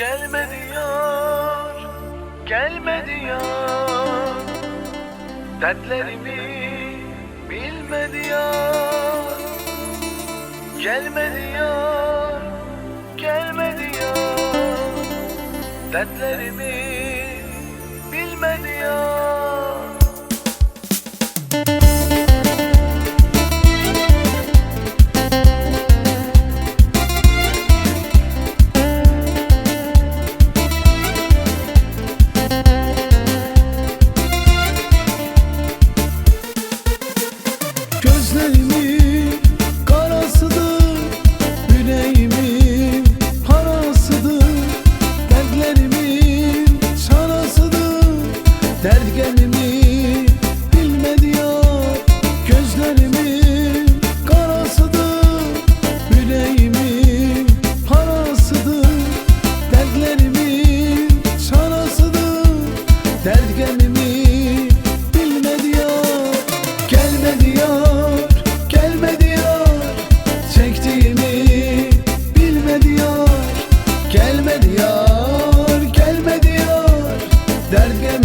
Gelme diyor, gelme diyor Dertlerimi bilme diyor Gelme diyor, gelme diyor Dertlerimi Gözlerimin karasıdır Yüreğimin parasıdır Dertlerimin sarasıdır Dergenimin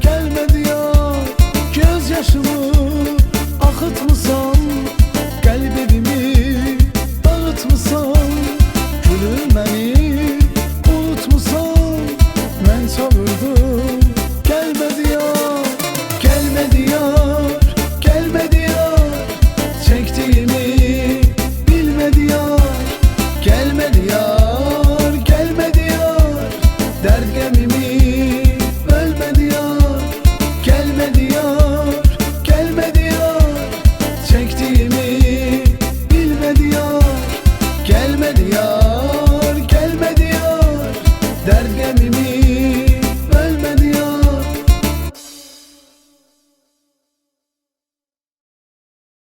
Gelmedi ya gözyaşımı